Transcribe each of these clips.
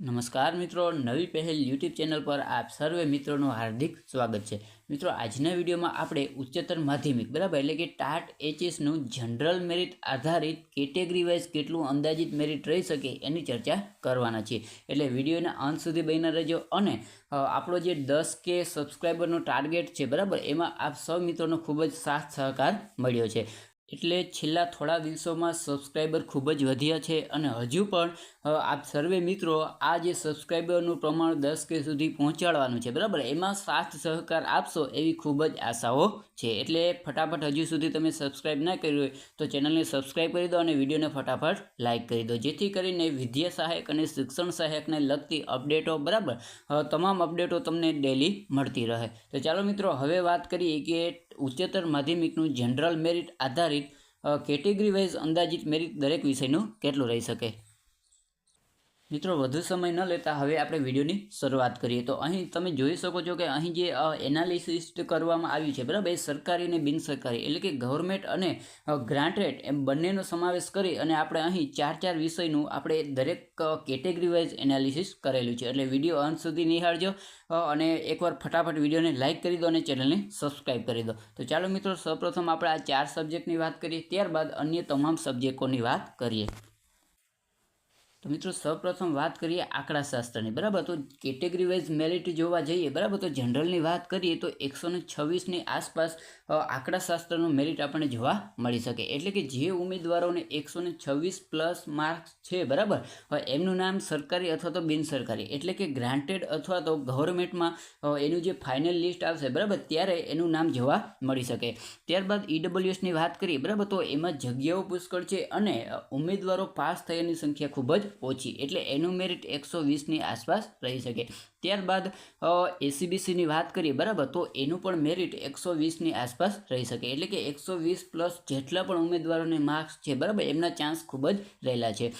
નમસ્કાર મિત્રો, નવી પહેલ યુટ્યુબ ચેનલ પર આપ સર્વે મિત્રોનું હાર્દિક સ્વાગત છે. મિત્રો, આજના વિડીયોમાં આપણે ઉચ્ચતર માધ્યમિક, બરાબર? એટલે કે ટાટ એચએસનું જનરલ મેરિટ આધારિત કેટેગરી વાઇઝ કેટલું અંદાજિત મેરિટ રહી શકે એની ચર્ચા કરવાના છીએ. એટલે વિડીયોના અંત સુધી બન્યા રહેજો અને આપણો જે દસ કે સબસ્ક્રાઈબરનો ટાર્ગેટ છે, બરાબર? એમાં આપ સૌ મિત્રોનો ખૂબ જ સાથ સહકાર મળ્યો છે. એટલે છેલ્લા થોડા દિવસોમાં સબસ્ક્રાઈબર ખૂબ જ વધ્યા છે અને હજુ પણ આપ સર્વે મિત્રો આ જે સબસ્ક્રાઈબરનું પ્રમાણ દસ કે સુધી પહોંચાડવાનું છે, બરાબર? એમાં સાથ સહકાર આપશો એવી ખૂબ જ આશાઓ છે. એટલે ફટાફટ હજુ સુધી તમે સબસ્ક્રાઈબ ના કર્યું હોય તો ચેનલને સબસ્ક્રાઈબ કરી દો અને વિડીયોને ફટાફટ લાઇક કરી દો. જેથી કરીને વિદ્યા સહાયક અને શિક્ષણ સહાયકને લગતી અપડેટો, બરાબર? તમામ અપડેટો તમને ડેલી મળતી રહે. તો ચાલો મિત્રો, હવે વાત કરીએ કે ઉચ્ચતર માધ્યમિકનું જનરલ મેરિટ આધારિત કેટેગરી વાઇઝ અંદાજિત મેરિટ દરેક વિષયનું કેટલું રહી શકે? મિત્રો, વધુ સમય ન લેતા હવે આપણે વિડીયોની શરૂઆત કરીએ. તો અહીં તમે જોઈ શકો છો કે અહીં જે એનાલિસિસ કરવામાં આવ્યું છે, બરાબર? એ સરકારી અને બિનસરકારી, એટલે કે ગવર્મેન્ટ અને ગ્રાન્ટેડ એમ બંનેનો સમાવેશ કરી અને આપણે અહીં ચાર ચાર વિષયનું આપણે દરેક કેટેગરી વાઇઝ એનાલિસિસ કરેલું છે. એટલે વીડિયો અંત સુધી નિહાળજો અને એકવાર ફટાફટ વિડીયોને લાઇક કરી દો અને ચેનલને સબસ્ક્રાઇબ કરી દો. તો ચાલો મિત્રો, સૌપ્રથમ આપણે આ ચાર સબ્જેક્ટની વાત કરીએ, ત્યારબાદ અન્ય તમામ સબ્જેક્ટોની વાત કરીએ. તો મિત્રો સૌપ્રથમ વાત કરીએ આંકડાશાસ્ત્રની. બરાબર? તો કેટેગરી વાઇઝ મેરિટ જોવા જઈએ, બરાબર? તો જનરલની વાત કરીએ તો એકસો ને છવ્વીસની આસપાસ આંકડાશાસ્ત્રનું મેરિટ આપણને જોવા મળી શકે. એટલે કે જે ઉમેદવારોને એકસો ને છવ્વીસ પ્લસ માર્ક્સ છે, બરાબર? એમનું નામ સરકારી અથવા તો બિનસરકારી. એટલે કે ગ્રાન્ટેડ અથવા તો ગવર્મેન્ટમાં એનું જે ફાઇનલ લિસ્ટ આવશે, બરાબર? ત્યારે એનું નામ જોવા મળી શકે. ત્યારબાદ ઈડબ્લ્યુએસની વાત કરીએ, બરાબર? તો એમાં જગ્યાઓ પુષ્કળ છે અને ઉમેદવારો પાસ થયાની સંખ્યા ખૂબ જ ઓછી એટલે એનું મેરિટ એકસો વીસની આસપાસ રહી શકે. ત્યારબાદ એસીબીસીની વાત કરીએ, બરાબર? તો એનું પણ મેરિટ એકસો વીસની આસપાસ રહી શકે. એટલે કે એકસો વીસ પ્લસ જેટલા પણ ઉમેદવારોને માર્ક્સ છે, બરાબર? એમના ચાન્સ ખૂબ જ રહેલા છે.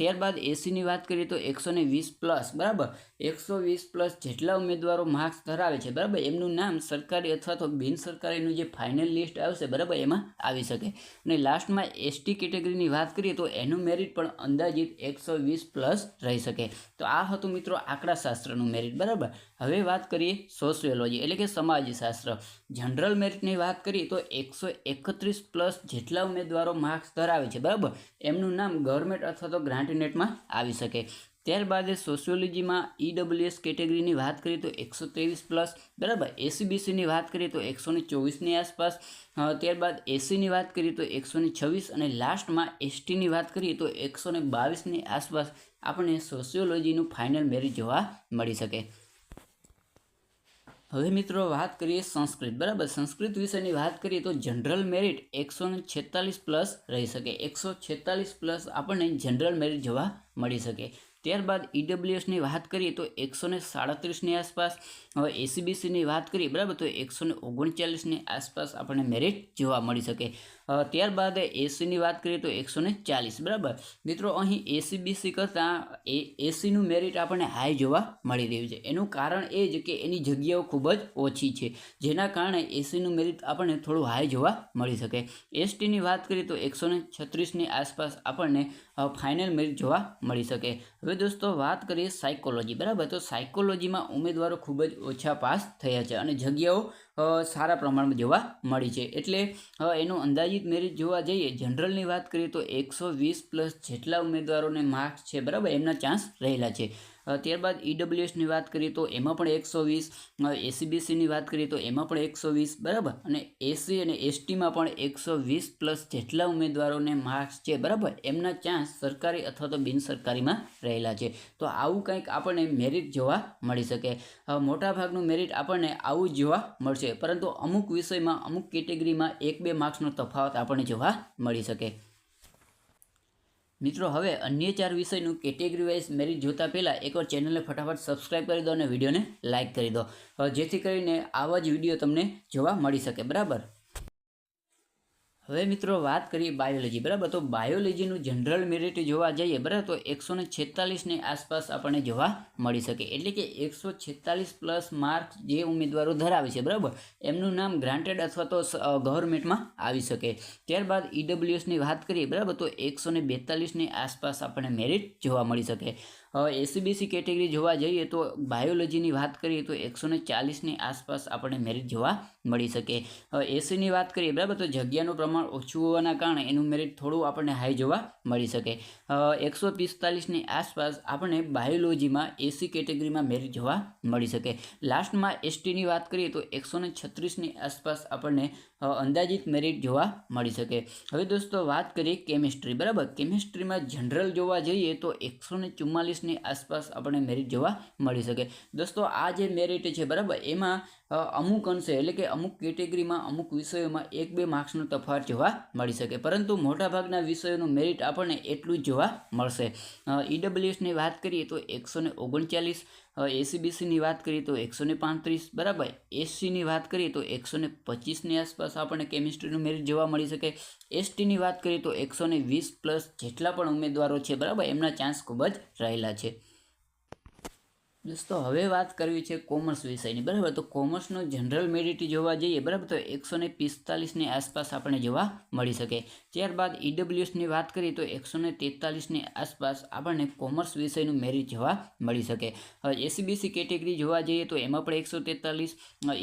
ત્યારબાદ એસીની વાત કરીએ તો એકસો વીસ પ્લસ બરાબર? એકસો વીસ પ્લસ જેટલા ઉમેદવારો માર્ક્સ ધરાવે છે, બરાબર? એમનું નામ સરકારી અથવા તો બિન સરકારીનું જે ફાઇનલ લિસ્ટ આવશે, બરાબર? એમાં આવી શકે. અને લાસ્ટમાં એસટી કેટેગરીની વાત કરીએ તો એનું મેરિટ પણ અંદાજિત એકસો વીસ પ્લસ રહી શકે. તો આ હતું મિત્રો આંકડાશાસ્ત્રનું મેરિટ બરાબર? હવે વાત કરીએ સોશિયોલોજી, એટલે કે સમાજશાસ્ત્ર. જનરલ મેરિટની વાત કરીએ તો એકસો એકત્રીસ પ્લસ જેટલા ઉમેદવારો માર્ક્સ ધરાવે છે, બરાબર? એમનું નામ ગવર્મેન્ટ અથવા તો ગ્રાન્ટ નેટમાં આવી શકે. ત્યારબાદ સોશિયોલોજીમાં ઈડબ્લ્યુએસ કેટેગરીની વાત કરીએ તો એકસો ત્રેવીસ પ્લસ, બરાબર? એસીબીસીની વાત કરીએ તો એકસો ને ચોવીસની આસપાસ ત્યારબાદ એસીની વાત કરીએ તો એકસો ને છવ્વીસ અને લાસ્ટમાં એસટીની વાત કરીએ તો એકસો ને બાવીસની આસપાસ આપણને સોશિયોલોજીનું ફાઇનલ મેરિટ જોવા મળી શકે. હવે મિત્રો વાત કરીએ સંસ્કૃત, બરાબર? સંસ્કૃત વિષયની વાત કરીએ તો જનરલ મેરિટ એકસો ને છેતાલીસ પ્લસ રહી શકે. એકસો છેતાલીસ પ્લસ આપણને જનરલ મેરિટ જોવા મળી શકે. ત્યારબાદ ઈડબ્લ્યુએસની વાત કરીએ તો એકસો ને સાડત્રીસની આસપાસ, હવે એસીબીસીની વાત કરીએ, બરાબર? તો એકસો ને ઓગણચાલીસની આસપાસ આપણને મેરિટ જોવા મળી શકે. ત્યારબાદ એસીની વાત કરીએ તો એકસો ને ચાલીસ, બરાબર? મિત્રો, અહીં એસીબીસી કરતાં એ, એસીનું મેરિટ આપણને હાઈ જોવા મળી રહ્યું છે. એનું કારણ એ જ કે એની જગ્યાઓ ખૂબ જ ઓછી છે. જેના કારણે એસીનું મેરિટ આપણને થોડું હાઈ જોવા મળી શકે. એસટીની વાત કરીએ તો એકસો ને છત્રીસની આસપાસ આપણને ફાઇનલ મેરિટ જોવા મળી શકે. હવે દોસ્તો, વાત કરીએ સાયકોલોજી બરાબર? તો સાયકોલોજીમાં ઉમેદવારો ખૂબ જ ઓછા પાસ થયા છે અને જગ્યાઓ સારા પ્રમાણમાં જોવા મળી છે. એટલે એનું અંદાજિત મેરિટ જોવા જઈએ જનરલની વાત કરીએ તો એકસો વીસ પ્લસ જેટલા ઉમેદવારોને માર્ક્સ છે, બરાબર? એમના ચાન્સ રહેલા છે. ત્યારબાદ ઈડબ્લ્યુએસની વાત કરીએ તો એમાં પણ એકસો વીસ એસીબીસીની વાત કરીએ તો એમાં પણ એકસો વીસ, બરાબર? અને એસી અને એસટીમાં પણ એકસો વીસ પ્લસ જેટલા ઉમેદવારોને માર્ક્સ છે, બરાબર? એમના ચાન્સ સરકારી અથવા તો બિનસરકારીમાં રહેલા છે. તો આવું કંઈક આપણને મેરિટ જોવા મળી શકે. મોટાભાગનું મેરિટ આપણને આવું જોવા મળશે. પરંતુ અમુક વિષયમાં, અમુક કેટેગરીમાં એક બે માર્ક્સનો તફાવત આપણને જોવા મળી શકે. મિત્રો, હવે અન્ય ચાર વિષયનું કેટેગરી વાઇઝ મેરિટ જોતા પહેલાં એકવાર ચેનલને ફટાફટ સબસ્ક્રાઇબ કરી દો અને વિડીયોને લાઇક કરી દો. જેથી કરીને આવા જ વીડિયો તમને જોવા મળી શકે, બરાબર? હવે મિત્રો વાત કરીએ બાયોલોજી બરાબર? તો બાયોલોજીનું જનરલ મેરિટ જોવા જઈએ, બરાબર? તો એકસો ને છેતાલીસની આસપાસ આપણને જોવા મળી શકે. એટલે કે એકસો છેતાલીસ પ્લસ માર્ક્સ જે ઉમેદવારો ધરાવે છે, બરાબર? એમનું નામ ગ્રાન્ટેડ અથવા તો ગવર્મેન્ટમાં આવી શકે. ત્યારબાદ ઈડબ્લ્યુએસની વાત કરીએ, બરાબર? તો એકસો ને બેતાલીસની આસપાસ આપણને મેરિટ જોવા મળી શકે. એસીબીસી કેટેગરી જોવા જઈએ તો બાયોલોજીની વાત કરીએ તો એકસો ને ચાલીસની આસપાસ આપણને મેરિટ જોવા મળી શકે. એસીની વાત કરીએ, બરાબર? તો જગ્યાનું પ્રમાણ ઓછું હોવાના કારણે એનું મેરિટ થોડું આપણને હાઈ જોવા મળી શકે. એકસો પિસ્તાલીસની આસપાસ આપણને બાયોલોજીમાં એસી કેટેગરીમાં મેરિટ જોવા મળી શકે. લાસ્ટમાં એસટીની વાત કરીએ તો એકસો ને છત્રીસની આસપાસ આપણને અંદાજિત મેરિટ જોવા મળી શકે. હવે દોસ્તો, વાત કરીએ કેમિસ્ટ્રી બરાબર? કેમિસ્ટ્રીમાં જનરલ જોવા જઈએ તો એકસો ને ચુમ્માલીસની આસપાસ આપણને મેરિટ જોવા મળી શકે. દોસ્તો, આ જે મેરિટ છે, બરાબર? એમાં અમુક અંશે, એટલે કે અમુક કેટેગરીમાં અમુક વિષયોમાં એક બે માર્ક્સનો તફાવત જોવા મળી શકે. પરંતુ મોટાભાગના વિષયોનું મેરિટ આપણને એટલું જ જોવા મળશે. ઈડબ્લ્યુએસની વાત કરીએ તો એકસો ને ઓગણચાલીસ એસીબીસીની વાત કરીએ તો એકસો ને પાંત્રીસ, બરાબર. એસસીની વાત કરીએ તો એકસો ને પચીસની આસપાસ આપણને કેમિસ્ટ્રીનું મેરિટ જોવા મળી શકે. એસટીની વાત કરીએ તો એકસો ને વીસ પ્લસ જેટલા પણ ઉમેદવારો છે, બરાબર, એમના ચાન્સ ખૂબ જ રહેલા છે. દોસ્તો, હવે વાત કરવી છે કોમર્સ વિષયની, બરાબર. તો કોમર્સનો જનરલ મેરિટ જોવા જઈએ, બરાબર, તો એકસો ને પિસ્તાલીસની આસપાસ આપણને જોવા મળી શકે. ત્યારબાદ ઈડબ્લ્યુએસની વાત કરીએ તો એકસો ને તેતાલીસની આસપાસ આપણને કોમર્સ વિષયનું મેરિટ જોવા મળી શકે. એસીબીસી કેટેગરી જોવા જઈએ તો એમાં પણ એકસો તેતાલીસ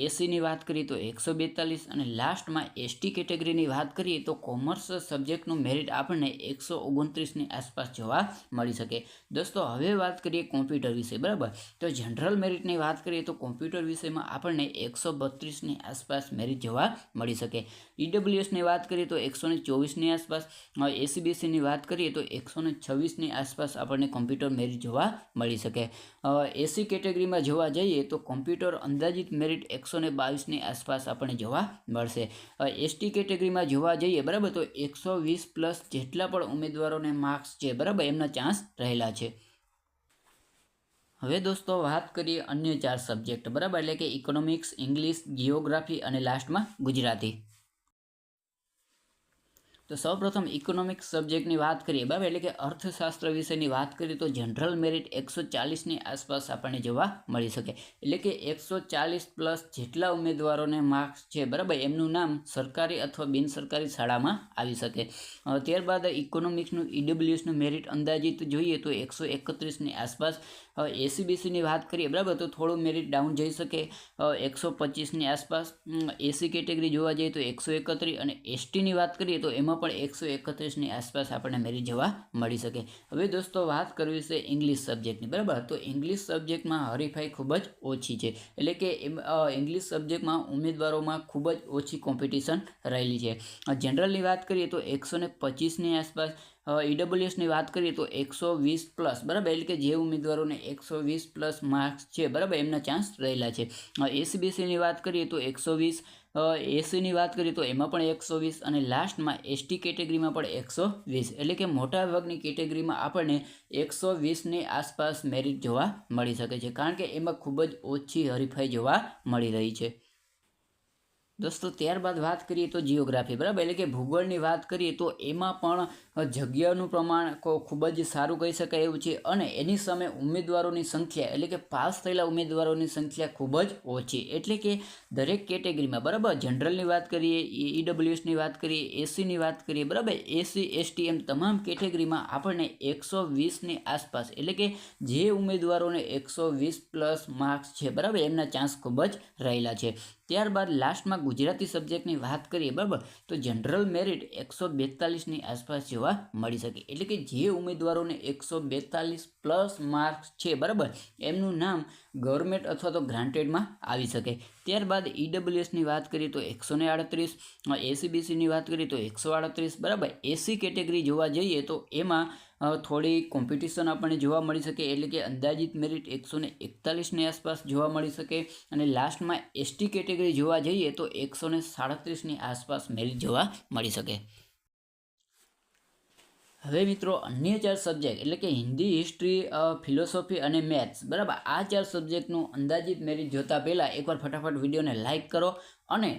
એસીની વાત કરીએ તો એકસો બેતાલીસ અને લાસ્ટમાં એસટી કેટેગરીની વાત કરીએ તો કોમર્સ સબ્જેક્ટનું મેરિટ આપણને એકસો ઓગણત્રીસની આસપાસ જોવા મળી શકે. દોસ્તો, હવે વાત કરીએ કોમ્પ્યુટર વિશે, બરાબર? તો જનરલ મેરિટની વાત કરીએ તો કોમ્પ્યુટર વિષયમાં આપણને એકસો બત્રીસની આસપાસ મેરિટ જોવા મળી શકે. ઈડબ્લ્યુએસની વાત કરીએ તો એકસો ને ચોવીસની આસપાસ. એસીબીસીની વાત કરીએ તો એકસો ને છવ્વીસની આસપાસ આપણને કોમ્પ્યુટર મેરિટ જોવા મળી શકે. એસી કેટેગરીમાં જોવા જઈએ તો કોમ્પ્યુટર અંદાજિત મેરિટ એકસો ને બાવીસની આસપાસ આપણને જોવા મળશે. એસટી કેટેગરીમાં જોવા જઈએ, બરાબર? તો એકસો વીસ પ્લસ જેટલા પણ ઉમેદવારોને માર્ક્સ છે, બરાબર? એમના ચાન્સ રહેલા છે. હવે દોસ્તો વાત કરીએ અન્ય ચાર સબ્જેક્ટ બરાબર? એટલે કે ઇકોનોમિક્સ ઇંગ્લિશ જિયોગ્રાફી અને લાસ્ટમાં ગુજરાતી. તો સૌપ્રથમ ઇકોનોમિક્સ સબ્જેક્ટની વાત કરીએ, બરાબર? એટલે કે અર્થશાસ્ત્ર વિશેની વાત કરીએ તો જનરલ મેરિટ એકસો ચાલીસની આસપાસ આપણને જોવા મળી શકે. એટલે કે એકસો ચાલીસ પ્લસ જેટલા ઉમેદવારોને માર્ક્સ છે, બરાબર? એમનું નામ સરકારી અથવા બિનસરકારી શાળામાં આવી શકે. ત્યારબાદ ઇકોનોમિક્સનું ઈડબ્લ્યુએસનું મેરિટ અંદાજિત જોઈએ તો એકસો એકત્રીસની આસપાસ. એસીબીસીની વાત કરીએ, બરાબર? તો થોડું મેરિટ ડાઉન જઈ શકે. એકસો પચીસની આસપાસ. એસી કેટેગરી જોવા જઈએ તો એકસો એકત્રીસ અને એસટીની વાત કરીએ તો એમાં પણ એકસો એકત્રીસની આસપાસ આપણને મેરી જોવા મળી શકે. હવે દોસ્તો, વાત કરવી છે ઇંગ્લિશ સબ્જેક્ટની, બરાબર? તો ઇંગ્લિશ સબ્જેક્ટમાં હરીફાઈ ખૂબ જ ઓછી છે. એટલે કે ઇંગ્લિશ સબ્જેક્ટમાં ઉમેદવારોમાં ખૂબ જ ઓછી કોમ્પિટિશન રહેલી છે. જનરલની વાત કરીએ તો એકસો ને પચીસની આસપાસ ઈડબ્લ્યુએસની વાત કરીએ તો એકસો વીસ પ્લસ, બરાબર? એટલે કે જે ઉમેદવારોને એકસો વીસ પ્લસ માર્ક્સ છે, બરાબર? એમના ચાન્સ રહેલા છે. એસીબીસીની વાત કરીએ તો એકસો વીસ એસીની વાત કરીએ તો એમાં પણ એકસો વીસ અને લાસ્ટમાં એસટી કેટેગરીમાં પણ એકસો વીસ. એટલે કે મોટાભાગની કેટેગરીમાં આપણને એકસો વીસની આસપાસ મેરિટ જોવા મળી શકે છે. કારણ કે એમાં ખૂબ જ ઓછી હરીફાઈ જોવા મળી રહી છે. દોસ્તો, ત્યારબાદ વાત કરીએ તો જિયોગ્રાફી બરાબર? એટલે કે ભૂગોળની વાત કરીએ તો એમાં પણ જગ્યાનું પ્રમાણ ખૂબ જ સારું કહી શકાય એવું છે અને એની સામે ઉમેદવારોની સંખ્યા, એટલે કે પાસ થયેલા ઉમેદવારોની સંખ્યા ખૂબ જ ઓછી. એટલે કે દરેક કેટેગરીમાં, બરાબર? જનરલની વાત કરીએ ઈડબ્લ્યુએસની વાત કરીએ એસીની વાત કરીએ, બરાબર? એસી એસટી એમ તમામ કેટેગરીમાં આપણને એકસો વીસની આસપાસ, એટલે કે જે ઉમેદવારોને એકસો વીસ પ્લસ માર્ક્સ છે, બરાબર? એમના ચાન્સ ખૂબ જ રહેલા છે. ત્યારબાદ લાસ્ટમાં ગુજરાતી સબ્જેક્ટની વાત કરીએ, બરાબર? તો જનરલ મેરિટ એકસો બેતાલીસની આસપાસ જોવા મળી શકે. એટલે કે જે ઉમેદવારોને એકસો બેતાલીસ પ્લસ માર્ક્સ છે, બરાબર? એમનું નામ ગવર્મેન્ટ અથવા તો ગ્રાન્ટેડમાં આવી શકે. ત્યારબાદ ઈડબ્લ્યુએસની વાત કરીએ તો એકસો ને આડત્રીસ, એસીબીસીની વાત કરીએ તો એકસો આડત્રીસ, બરાબર? એસી કેટેગરી જોવા જઈએ તો એમાં થોડી કોમ્પિટિશન આપણને જોવા મળી શકે, એટલે કે અંદાજિત મેરિટ એકસો ને એકતાલીસની આસપાસ જોવા મળી શકે. અને લાસ્ટમાં એસટી કેટેગરી જોવા જઈએ તો એકસો ને સાડત્રીસની આસપાસ મેરિટ જોવા મળી શકે. હવે મિત્રો અન્ય ચાર સબ્જેક્ટ એટલે કે હિન્દી હિસ્ટ્રી ફિલોસોફી અને મેથ્સ બરાબર? આ ચાર સબ્જેક્ટનું અંદાજિત મેરિટ જોતા પહેલાં એકવાર ફટાફટ વિડીયોને લાઇક કરો અને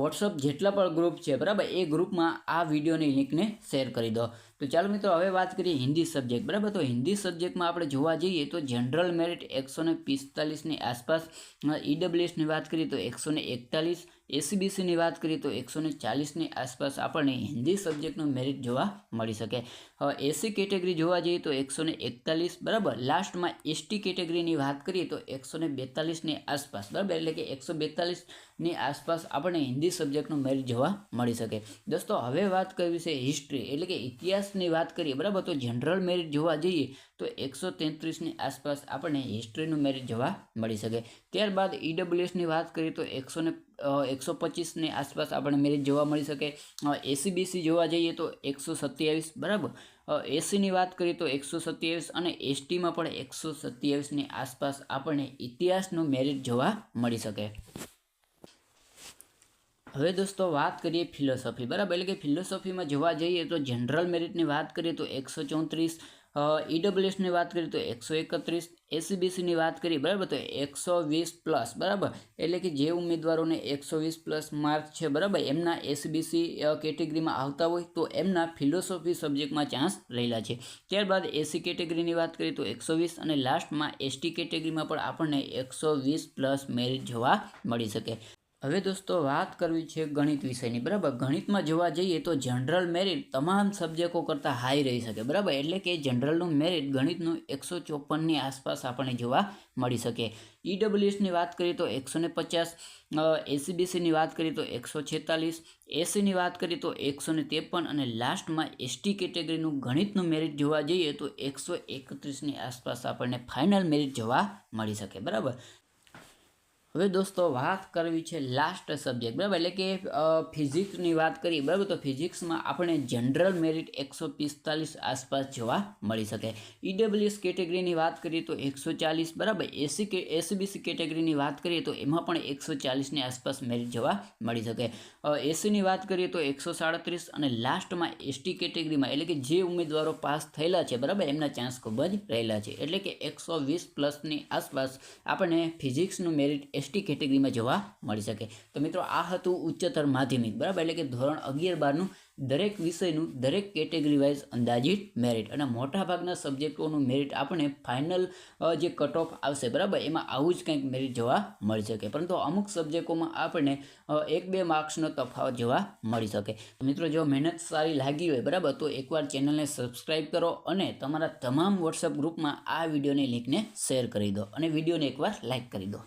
વોટ્સઅપ જેટલા પણ ગ્રુપ છે, બરાબર? એ ગ્રુપમાં આ વિડીયોની લિંકને શેર કરી દો. તો ચાલો મિત્રો, હવે વાત કરીએ હિન્દી સબ્જેક્ટ બરાબર? તો હિન્દી સબ્જેક્ટમાં આપણે જોવા જઈએ તો જનરલ મેરિટ એકસો ને પિસ્તાલીસની આસપાસ ઈડબ્લ્યુએસની વાત કરીએ તો એકસો ને એકતાલીસ એસીબીસીની વાત કરીએ તો એકસો ને ચાલીસની આસપાસ આપણને હિન્દી સબ્જેક્ટનું મેરિટ જોવા મળી શકે. હવે એસી કેટેગરી જોવા જઈએ તો એકસો ને એકતાલીસ, બરાબર? લાસ્ટમાં એસટી કેટેગરીની વાત કરીએ તો એકસો ને બેતાલીસની આસપાસ, બરાબર? એટલે કે એકસો બેતાલીસની આસપાસ આપણને હિન્દી સબ્જેક્ટનું મેરિટ જોવા મળી શકે. દોસ્તો, હવે વાત કરવી છે હિસ્ટ્રી એટલે કે ઇતિહાસની વાત કરીએ, બરાબર? તો જનરલ મેરિટ જોવા જઈએ, તો એકસો તેત્રીસની આસપાસ આપણને હિસ્ટ્રીનું મેરિટ જોવા મળી શકે. ત્યારબાદ ઈડબ્લ્યુએસની વાત કરીએ, તો એકસો ને એકસો પચીસની આસપાસ આપણને મેરિટ જોવા મળી શકે. એસીબીસી જોવા જઈએ, તો એકસો સત્યાવીસ, બરાબર? એસીની વાત કરીએ, તો એકસો સત્યાવીસ અને એસટીમાં પણ એકસો સત્યાવીસની આસપાસ આપણને ઇતિહાસનું મેરિટ જોવા મળી શકે. હવે દોસ્તો વાત કરીએ ફિલોસોફી બરાબર, એટલે કે ફિલોસોફીમાં જોવા જઈએ તો જનરલ મેરિટની વાત કરીએ તો એકસો ચોત્રીસ ઈડબ્લ્યુએસની વાત કરીએ તો એકસો એકત્રીસ એસીબીસીની વાત કરીએ, બરાબર, તો એકસો વીસ પ્લસ બરાબર. એટલે કે જે ઉમેદવારોને એકસો વીસ પ્લસ માર્ક છે, બરાબર, એમના એસીબીસી કેટેગરીમાં આવતા હોય તો એમના ફિલોસોફી સબ્જેક્ટમાં ચાન્સ રહેલા છે. ત્યારબાદ એસી કેટેગરીની વાત કરીએ તો એકસો વીસ અને લાસ્ટમાં એસટી કેટેગરીમાં પણ આપણને એકસો વીસ પ્લસ મેરિટ જોવા મળી શકે. હવે દોસ્તો, વાત કરવી છે ગણિત વિષયની, બરાબર? ગણિતમાં જોવા જઈએ તો જનરલ મેરિટ તમામ સબ્જેક્ટો કરતાં હાઈ રહી શકે, બરાબર? એટલે કે જનરલનું મેરિટ ગણિતનું એકસો ચોપનની આસપાસ આપણને જોવા મળી શકે. ઈડબ્લ્યુએસની વાત કરીએ તો એકસો ને પચાસ એસીબીસીની વાત કરીએ તો એકસો છેતાલીસ એસીની વાત કરીએ તો એકસો ને ત્રેપન અને લાસ્ટમાં એસટી કેટેગરીનું ગણિતનું મેરિટ જોવા જઈએ તો એકસો એકત્રીસની આસપાસ આપણને ફાઇનલ મેરિટ જોવા મળી શકે, બરાબર? હવે દોસ્તો, વાત કરવી છે લાસ્ટ સબ્જેક્ટ બરાબર? એટલે કે ફિઝિક્સની વાત કરીએ, બરાબર? તો ફિઝિક્સમાં આપણે જનરલ મેરિટ એકસો પિસ્તાલીસ આસપાસ જોવા મળી શકે. ઈડબ્લ્યુએસ કેટેગરીની વાત કરીએ તો એકસો ચાલીસ, બરાબર? એસી કે એસીબીસી કેટેગરીની વાત કરીએ તો એમાં પણ એકસો ચાલીસની આસપાસ મેરિટ જોવા મળી શકે. એસીની વાત કરીએ તો એકસો સાડત્રીસ અને લાસ્ટમાં એસટી કેટેગરીમાં એટલે કે જે ઉમેદવારો પાસ થયેલા છે, બરાબર? એમના ચાન્સ ખૂબ જ રહેલા છે. એટલે કે એકસો વીસ પ્લસની આસપાસ આપણને ફિઝિક્સનું મેરિટ એસટી કેટેગરીમાં જોવા મળી શકે. તો મિત્રો, આ હતું ઉચ્ચતર માધ્યમિક, બરાબર? એટલે કે ધોરણ અગિયાર બારનું દરેક વિષયનું દરેક કેટેગરી વાઇઝ અંદાજિત મેરિટ અને મોટાભાગના સબ્જેક્ટોનું મેરિટ આપણને ફાઇનલ જે કટ ઓફ આવશે, બરાબર? એમાં આવું જ કંઈક મેરિટ જોવા મળી શકે. પરંતુ અમુક સબ્જેક્ટોમાં આપણને એક બે માર્ક્સનો તફાવત જોવા મળી શકે. મિત્રો, જો મહેનત સારી લાગી હોય, બરાબર? તો એકવાર ચેનલને સબસ્ક્રાઈબ કરો અને તમારા તમામ વોટ્સઅપ ગ્રુપમાં આ વિડીયોની લિંકને શેર કરી દો. અને વિડીયોને એકવાર લાઇક કરી દો.